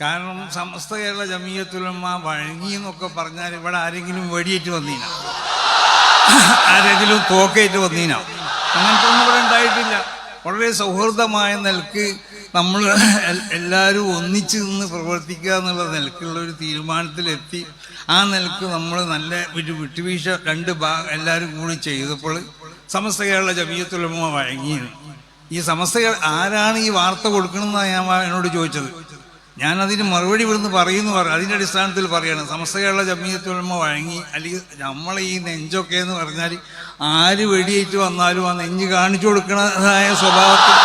കാരണം സമസ്ത കേരള ജമീയത്തുലമ്മ വഴങ്ങി എന്നൊക്കെ പറഞ്ഞാൽ ഇവിടെ ആരെങ്കിലും വെടിയേറ്റ് വന്നീന? ആരെങ്കിലും തോക്കേറ്റ് വന്നീന? അങ്ങനത്തെ ഒന്നും ഇവിടെ ഉണ്ടായിട്ടില്ല. വളരെ സൗഹൃദമായ നിലയ്ക്ക് നമ്മൾ എല്ലാവരും ഒന്നിച്ച് നിന്ന് പ്രവർത്തിക്കുക എന്നുള്ള നിലക്കുള്ള ഒരു തീരുമാനത്തിലെത്തി. ആ നിലയ്ക്ക് നമ്മൾ നല്ല ഒരു വിട്ടുവീഴ്ച രണ്ട് ഭാഗം എല്ലാവരും കൂടി ചെയ്തപ്പോൾ സമസ്ത കേരള ജമീയത്തുലമ്മ വഴങ്ങിയിരുന്നു. ഈ സമസ്ത ആരാണ് ഈ വാർത്ത കൊടുക്കണമെന്നാണ് ഞാൻ എന്നോട് ചോദിച്ചത്. ഞാൻ അതിന് മറുപടി ഇവിടുന്ന് പറയുന്നു പറ അതിന്റെ അടിസ്ഥാനത്തിൽ പറയാണ് സമസ്ത കേരള ജമീയത്തുലമ വഴങ്ങി അല്ലെങ്കിൽ നമ്മളെ ഈ നെഞ്ചൊക്കെ എന്ന് പറഞ്ഞാൽ ആര് വെടിയേറ്റ് വന്നാലും ആ നെഞ്ച് കാണിച്ചു കൊടുക്കുന്നതായ സ്വഭാവത്തിൽ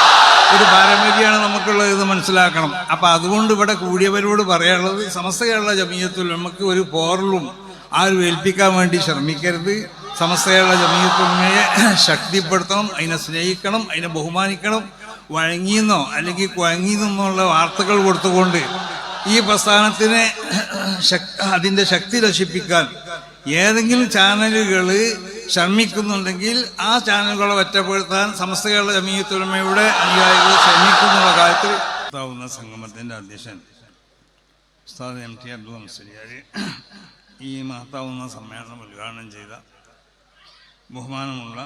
ഒരു പാരമ്പര്യമാണ് നമുക്കുള്ളത് എന്ന് മനസ്സിലാക്കണം. അപ്പം അതുകൊണ്ട് ഇവിടെ കൂടിയവരോട് പറയാനുള്ളത് സമസ്ത കേരള ജമീയത്തുലമക്ക് ഒരു പോറലും ആരും ഏൽപ്പിക്കാൻ വേണ്ടി ശ്രമിക്കരുത്. സമസ്ത കേരള ജമീയത്തുലമയെ ശക്തിപ്പെടുത്തണം അതിനെ സ്നേഹിക്കണം അതിനെ ബഹുമാനിക്കണം. വഴങ്ങിയെന്നോ അല്ലെങ്കിൽ കുഴങ്ങിയെന്നുള്ള വാർത്തകൾ കൊടുത്തുകൊണ്ട് ഈ പ്രസ്ഥാനത്തിനെ അതിന്റെ ശക്തി നശിപ്പിക്കാൻ ഏതെങ്കിലും ചാനലുകൾ ശ്രമിക്കുന്നുണ്ടെങ്കിൽ ആ ചാനലുകളെ ഒറ്റപ്പെടുത്താൻ സമസ്ത കേരള ജമീയത്തുലമയുടെ അനുയായികൾ ശ്രമിക്കുന്നുള്ള കാര്യത്തിൽ ഉണ്ടാവുന്ന സംഗമത്തിന്റെ അധ്യക്ഷൻ ഉസ്താദ് എം ടി അബ്ദുൾ മുസ്ലിയാർ ഈ മഹത്താവുന്ന സമ്മേളനം ഉദ്ഘാടനം ചെയ്ത ബഹുമാനമുള്ള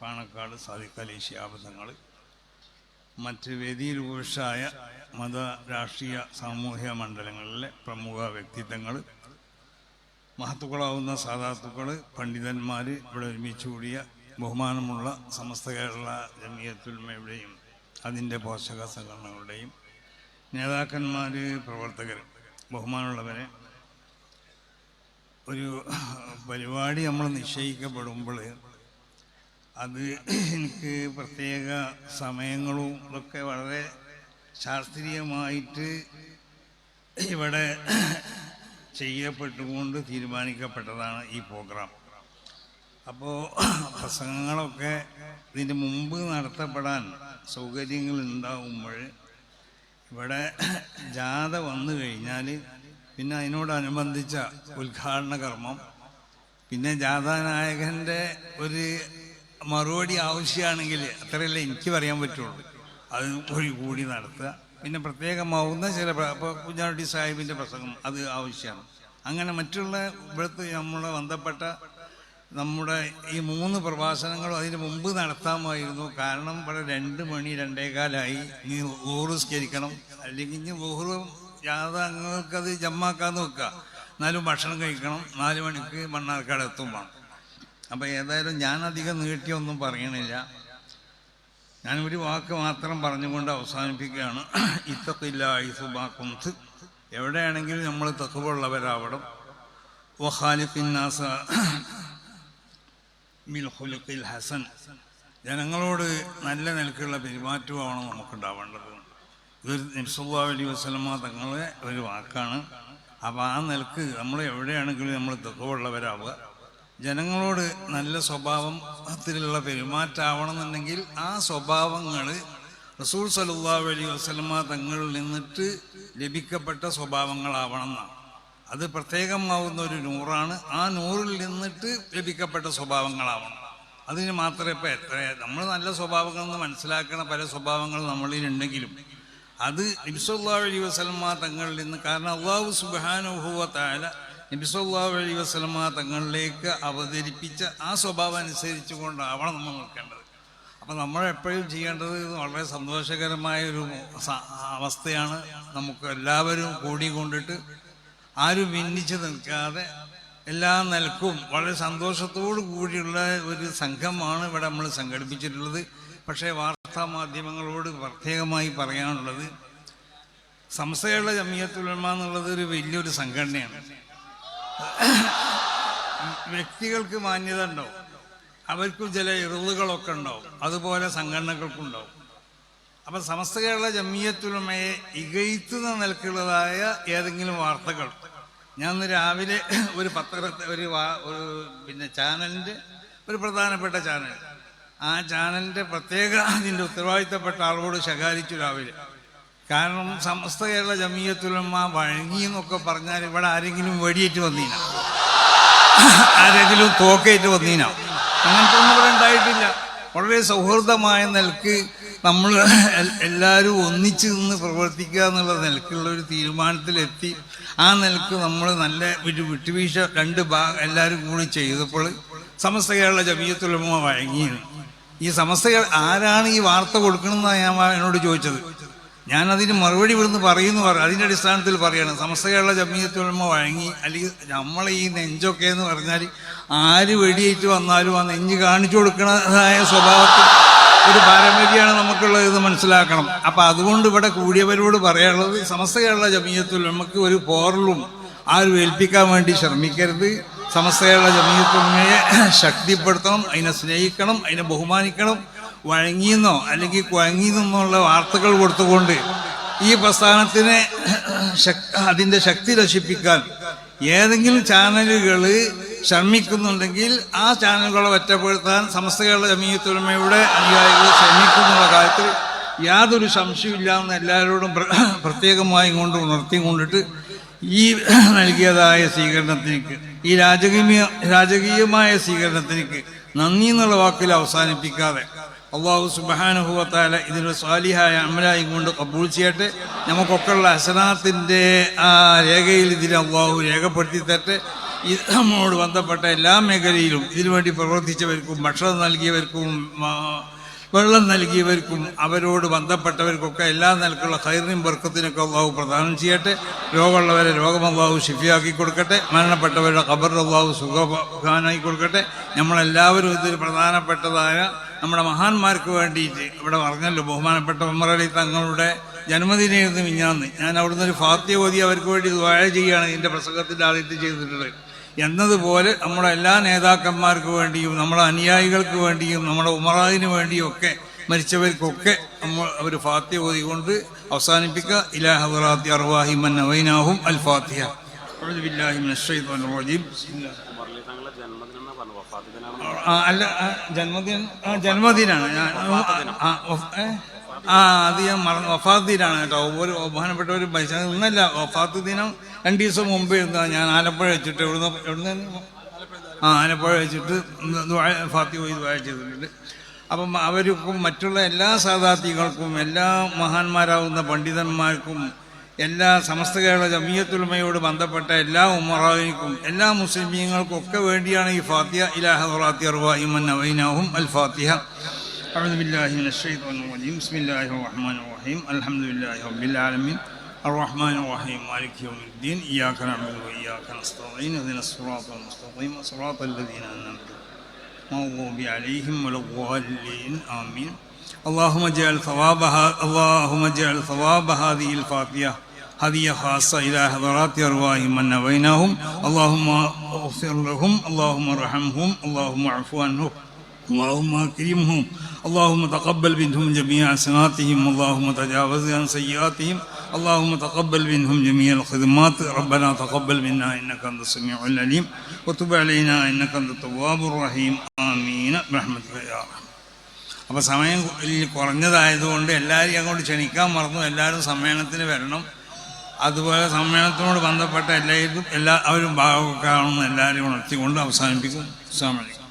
പാണക്കാട് സാദിഖ് അലി ശിഹാബ് തങ്ങൾ മറ്റ് വേദിയിൽ പുരുഷായ മത രാഷ്ട്രീയ സാമൂഹ്യ മണ്ഡലങ്ങളിലെ പ്രമുഖ വ്യക്തിത്വങ്ങൾ മഹത്തുക്കളാവുന്ന സാധാത്തുക്കൾ പണ്ഡിതന്മാർ ഇവിടെ ഒരുമിച്ച് കൂടിയ ബഹുമാനമുള്ള സമസ്ത കേരള ജമിയത്തുൽമയുടെയും അതിന്റെ പോഷക സംഘടനകളുടെയും നേതാക്കന്മാർ പ്രവർത്തകർ ബഹുമാനമുള്ളവരെ ഒരു പരിപാടി നമ്മൾ നിശ്ചയിക്കപ്പെടുമ്പോൾ അത് എനിക്ക് പ്രത്യേക സമയങ്ങളും ഇതൊക്കെ വളരെ ശാസ്ത്രീയമായിട്ട് ഇവിടെ ചെയ്യപ്പെട്ടുകൊണ്ട് തീരുമാനിക്കപ്പെട്ടതാണ് ഈ പ്രോഗ്രാം അപ്പോൾ പ്രസംഗങ്ങളൊക്കെ ഇതിന് മുമ്പ് നടത്തപ്പെടാൻ സൗകര്യങ്ങൾ ഉണ്ടാകുമ്പോൾ ഇവിടെ ജാഥ വന്നു കഴിഞ്ഞാൽ പിന്നെ അതിനോടനുബന്ധിച്ച ഉദ്ഘാടന കർമ്മം പിന്നെ ജാഥാനായകന്റെ ഒരു മറുപടി ആവശ്യമാണെങ്കിൽ അത്രയല്ലേ എനിക്ക് പറയാൻ പറ്റുള്ളൂ. അത് ഒരു കൂടി നടത്തുക. പിന്നെ പ്രത്യേകമാവുന്ന ചില ഇപ്പോൾ കുഞ്ഞാട്ടി സാഹിബിന്റെ പ്രസംഗം അത് ആവശ്യമാണ്. അങ്ങനെ മറ്റുള്ള ഇവിടുത്തെ നമ്മളെ ബന്ധപ്പെട്ട നമ്മുടെ ഈ മൂന്ന് പ്രഭാഷണങ്ങളും അതിന് മുമ്പ് നടത്താമായിരുന്നു. കാരണം ഇവിടെ രണ്ട് മണി രണ്ടേകാലായി. നീ ഊറ് സ്കരിക്കണം. അല്ലെങ്കിൽ ഇനി ഊറ് യാതാ അംഗങ്ങൾക്കത് ജമ്മാക്കാന്ന് വെക്കുക. എന്നാലും ഭക്ഷണം കഴിക്കണം. നാല് മണിക്ക് മണ്ണാർക്കാട് എത്തും വേണം അപ്പം ഏതായാലും ഞാൻ അധികം നീട്ടിയൊന്നും പറയണില്ല. ഞാൻ ഒരു വാക്ക് മാത്രം പറഞ്ഞുകൊണ്ട് അവസാനിപ്പിക്കുകയാണ്. ഇത്തത്തില്ല ഐസുബാക്കും എവിടെയാണെങ്കിലും നമ്മൾ തെക്കുവുള്ളവരാവണം വഹാലിഫിന്നാസ മിൽ ഖുലുഖിൽ ഹസൻ. ജനങ്ങളോട് നല്ല നിലക്കുള്ള പെരുമാറ്റമാണ് നമുക്കുണ്ടാവേണ്ടത്. ഇതൊരു നിംസുല്ലാ അലി വസ്ലമ തങ്ങളെ ഒരു വാക്കാണ്. അപ്പോൾ ആ നിലയ്ക്ക് നമ്മൾ എവിടെയാണെങ്കിലും നമ്മൾ തക്കവുള്ളവരാവുക ജനങ്ങളോട് നല്ല സ്വഭാവം സ്വഭാവത്തിലുള്ള പെരുമാറ്റാവണമെന്നുണ്ടെങ്കിൽ ആ സ്വഭാവങ്ങൾ റസൂൽ സലുല്ലാ അലി വസ്ലമ തങ്ങളിൽ നിന്നിട്ട് ലഭിക്കപ്പെട്ട സ്വഭാവങ്ങളാവണം എന്നാണ് അത് പ്രത്യേകമാവുന്ന ഒരു നൂറാണ്. ആ നൂറിൽ നിന്നിട്ട് ലഭിക്കപ്പെട്ട സ്വഭാവങ്ങളാവണം. അതിന് മാത്രമേ ഇപ്പം എത്ര നമ്മൾ നല്ല സ്വഭാവങ്ങൾ മനസ്സിലാക്കുന്ന പല സ്വഭാവങ്ങൾ നമ്മളിൽ ഉണ്ടെങ്കിലും അത് നബിസുല്ലാ അലൈ വസ്ലമ തങ്ങളിൽ നിന്ന് കാരണം അള്ളാഹു സുബാനുഭവ താല നബിസ്വല്ലാ അലൈ വസ്ലമ തങ്ങളിലേക്ക് അവതരിപ്പിച്ച ആ സ്വഭാവം അനുസരിച്ചു കൊണ്ടാവണം നമ്മൾ നിൽക്കേണ്ടത്. അപ്പം നമ്മൾ എപ്പോഴും ചെയ്യേണ്ടത് വളരെ സന്തോഷകരമായ ഒരു അവസ്ഥയാണ്. നമുക്ക് എല്ലാവരും കൂടി കൊണ്ടിട്ട് ആരും ഭിന്നിച്ച് നിൽക്കാതെ എല്ലാ നിലക്കും വളരെ സന്തോഷത്തോടു കൂടിയുള്ള ഒരു സംഘമാണ് ഇവിടെ നമ്മൾ സംഘടിപ്പിച്ചിട്ടുള്ളത്. പക്ഷേ വാർത്താ മാധ്യമങ്ങളോട് പ്രത്യേകമായി പറയാനുള്ളത് സംസ്ഥയുള്ള ജമിയത്തുലമ എന്നുള്ളത് ഒരു വലിയൊരു സംഘടനയാണ്. വ്യക്തികൾക്ക് മാന്യത ഉണ്ടാവും. അവർക്കും ചില ഇറുതുകളൊക്കെ ഉണ്ടാവും. അതുപോലെ സംഘടനകൾക്കുണ്ടാവും. അപ്പൊ സമസ്ത കേരള ജമ്മിയത്തുലമയെ ഇകയ്ത്തുന്ന നിലക്കുള്ളതായ ഏതെങ്കിലും വാർത്തകൾ. ഞാൻ രാവിലെ ഒരു പത്ര ഒരു ഒരു പിന്നെ ചാനലിന്റെ ഒരു പ്രധാനപ്പെട്ട ചാനൽ. ആ ചാനലിന്റെ പ്രത്യേക അതിന്റെ ഉത്തരവാദിത്തപ്പെട്ട ആളോട് ശകാരിച്ചു രാവിലെ. കാരണം സമസ്ത കേരള ജമീയത്തുലമ്മ വഴങ്ങി എന്നൊക്കെ പറഞ്ഞാൽ ഇവിടെ ആരെങ്കിലും വെടിയേറ്റ് വന്നീന? ആരെങ്കിലും തോക്കേറ്റ് വന്നീന? അങ്ങനത്തെ ഒന്നും ഇവിടെ ഉണ്ടായിട്ടില്ല. വളരെ സൗഹൃദമായ നിലയ്ക്ക് നമ്മൾ എല്ലാവരും ഒന്നിച്ച് നിന്ന് പ്രവർത്തിക്കുക എന്നുള്ള നിലക്കുള്ള ഒരു തീരുമാനത്തിലെത്തി. ആ നിലയ്ക്ക് നമ്മൾ നല്ല ഒരു വിട്ടുവീഴ്ച രണ്ട് ഭാഗം എല്ലാവരും കൂടി ചെയ്തപ്പോൾ സമസ്ത കേരള ജമീയത്തുലമ്മ വഴങ്ങിയാണ് ഈ സമസ്തകൾ ആരാണ് ഈ വാർത്ത കൊടുക്കണമെന്നാണ് ഞാൻ എന്നോട് ചോദിച്ചത്. ഞാൻ അതിന് മറുപടി ഇവിടുന്ന് പറയുന്നു പറ അതിന്റെ അടിസ്ഥാനത്തിൽ പറയണം സമസ്ത കേരള ജമീയത്തുലമ വഴങ്ങി അല്ലെങ്കിൽ നമ്മളെ ഈ നെഞ്ചൊക്കെ എന്ന് പറഞ്ഞാൽ ആര് വെടിയേറ്റ് വന്നാലും ആ നെഞ്ച് കാണിച്ചു കൊടുക്കുന്നതായ സ്വഭാവത്തിൽ ഒരു പാരമ്പര്യമാണ് നമുക്കുള്ളത് എന്ന് മനസ്സിലാക്കണം. അപ്പം അതുകൊണ്ട് ഇവിടെ കൂടിയവരോട് പറയാനുള്ളത് സമസ്ത കേരള ജമീയത്തുൽ ഒരു പോറലും ആരും ഏൽപ്പിക്കാൻ വേണ്ടി ശ്രമിക്കരുത്. സമസ്ത കേരള ജമീയത്തുൽമയെ ശക്തിപ്പെടുത്തണം അതിനെ സ്നേഹിക്കണം അതിനെ ബഹുമാനിക്കണം. വഴങ്ങിയെന്നോ അല്ലെങ്കിൽ കുഴങ്ങിയെന്നുള്ള വാർത്തകൾ കൊടുത്തുകൊണ്ട് ഈ പ്രസ്ഥാനത്തിനെ അതിന്റെ ശക്തി നശിപ്പിക്കാൻ ഏതെങ്കിലും ചാനലുകൾ ശ്രമിക്കുന്നുണ്ടെങ്കിൽ ആ ചാനലുകളെ ഒറ്റപ്പെടുത്താൻ സമസ്ത കേരള ജമീയത്തുലമയുടെ അനുയായികൾ ശ്രമിക്കുന്നുള്ള കാര്യത്തിൽ യാതൊരു സംശയമില്ല എന്ന് എല്ലാവരോടും പ്രത്യേകമായി കൊണ്ട് ഉണർത്തി കൊണ്ടിട്ട് ഈ നൽകിയതായ സ്വീകരണത്തിനേക്ക് ഈ രാജകീയ രാജകീയമായ സ്വീകരണത്തിനേക്ക് നന്ദി എന്നുള്ള വാക്കിൽ അവസാനിപ്പിക്കാതെ അള്ളാഹു സുബാനുഭവത്താല ഇതിനൊരു സ്വാലിഹായ അമലായി കൊണ്ട് കബൂൾ ചെയ്യട്ടെ. നമുക്കൊക്കെയുള്ള അസനാത്തിന്റെ ആ രേഖയിൽ ഇതിനെ അള്ളാഹു രേഖപ്പെടുത്തി തരട്ടെ. ഇത് നമ്മളോട് ബന്ധപ്പെട്ട എല്ലാ മേഖലയിലും ഇതിനുവേണ്ടി പ്രവർത്തിച്ചവർക്കും ഭക്ഷണം നൽകിയവർക്കും വെള്ളം നൽകിയവർക്കും അവരോട് ബന്ധപ്പെട്ടവർക്കൊക്കെ എല്ലാ നിലക്കുള്ള ഹൈറിനും വർക്കത്തിനൊക്കെ അള്ളാഹു പ്രദാനം ചെയ്യട്ടെ. രോഗമുള്ളവരെ രോഗം അള്ളാഹു ഷിഫിയാക്കി കൊടുക്കട്ടെ. മരണപ്പെട്ടവരുടെ ഖബർ അള്ളാഹു സുഖാനായി കൊടുക്കട്ടെ. നമ്മളെല്ലാവരും ഇതിൽ പ്രധാനപ്പെട്ടതായ നമ്മുടെ മഹാന്മാർക്ക് വേണ്ടിയിട്ട് ഇവിടെ പറഞ്ഞല്ലോ ബഹുമാനപ്പെട്ട ഉമ്മറലി തങ്ങളുടെ ജന്മദിനായിരുന്നു മിഞ്ഞാന്ന്. ഞാൻ അവിടുന്ന് ഒരു ഫാത്യ ഓതി അവർക്ക് വേണ്ടി ദ്വാഴ ചെയ്യുകയാണ് ഇതിന്റെ പ്രസംഗത്തിന്റെ ആദ്യത്തെ ചെയ്തിട്ടുള്ളത്. എന്നതുപോലെ നമ്മുടെ എല്ലാ നേതാക്കന്മാർക്ക് വേണ്ടിയും നമ്മുടെ അനുയായികൾക്ക് വേണ്ടിയും നമ്മുടെ ഉമറാദിന് വേണ്ടിയും ഒക്കെ മരിച്ചവർക്കൊക്കെ നമ്മൾ ഒരു ഫാത്യ കൊണ്ട് അവസാനിപ്പിക്കുക. ഇലാഹബുറാത്തി അർവാഹിമൻ അർവാഹി മൻ അവൈനാഹും അൽ ഫാത്തിഹ. അല്ല ജന്മദിനം ജന്മദിനാണ്. ആ അത് ഞാൻ മറന്നു. വഫാത്ത് കേട്ടോ. ഒവ്വൊരു ബഹുമാനപ്പെട്ട ഒരു പൈസ ഒന്നല്ല വഫാദ്ദീനം രണ്ടു രണ്ട് ദിവസം മുമ്പ് എന്താ ഞാൻ ആലപ്പുഴ വെച്ചിട്ട് എവിടുന്ന് എവിടുന്ന്? ആ ആലപ്പുഴ വെച്ചിട്ട് ഫാത്തി പോയി ചെയ്തിട്ടുണ്ട്. അപ്പം അവർക്കും മറ്റുള്ള എല്ലാ സാധാർത്ഥികൾക്കും എല്ലാ മഹാന്മാരാകുന്ന പണ്ഡിതന്മാർക്കും എല്ലാ സമസ്ത കേരള ജമീയത്തുൽമയോട് ബന്ധപ്പെട്ട എല്ലാ ഉമറാവിനും എല്ലാ മുസ്ലിമീങ്ങൾക്കും ഒക്കെ വേണ്ടിയാണ് ഈ ഫാത്തിഹ ഇലാഹ റാത്തി അർവാഹിമൻ അവൈനാഹും അൽ ഫാത്തിഹ أعوذ بالله من الشيطان الرجيم بسم الله الرحمن الرحيم الحمد لله رب العالمين الرحمن الرحيم مالك يوم الدين إياك نعبد وإياك نستعين اهدنا الصراط المستقيم صراط الذين أنعمت المغضوب عليهم ولا الضالين آمين اللهم اجعل ثوابها اللهم اجعل ثواب هذه الفاتحة هدية خاصة إلى حضرات أرواح من نويناهم اللهم اغفر لهم اللهم ارحمهم اللهم اعف عنهم اللهم اكرمهم اللهم تقبل منهم جميع حسناتهم اللهم تجاوز عن سيئاتهم اللهم تقبل منهم جميع الخدمات ربنا تقبل منا انك انت السميع العليم وتب علينا انك انت التواب الرحيم امين برحمتك يا ارحم അപ്പോൾ സമയം ഇതിൽ കുറഞ്ഞതായതുകൊണ്ട് എല്ലാവരെയും അങ്ങോട്ട് ക്ഷണിക്കാൻ മറന്നു എല്ലാവരും സമ്മേളനത്തിന് വരണം അതുപോലെ സമ്മേളനത്തിനോട് ബന്ധപ്പെട്ട എല്ലാവരും ഭാഗമൊക്കെ ആണെന്ന് എല്ലാവരും ഉണർത്തിക്കൊണ്ട് അവസാനിപ്പിക്കും. വലൈക്കും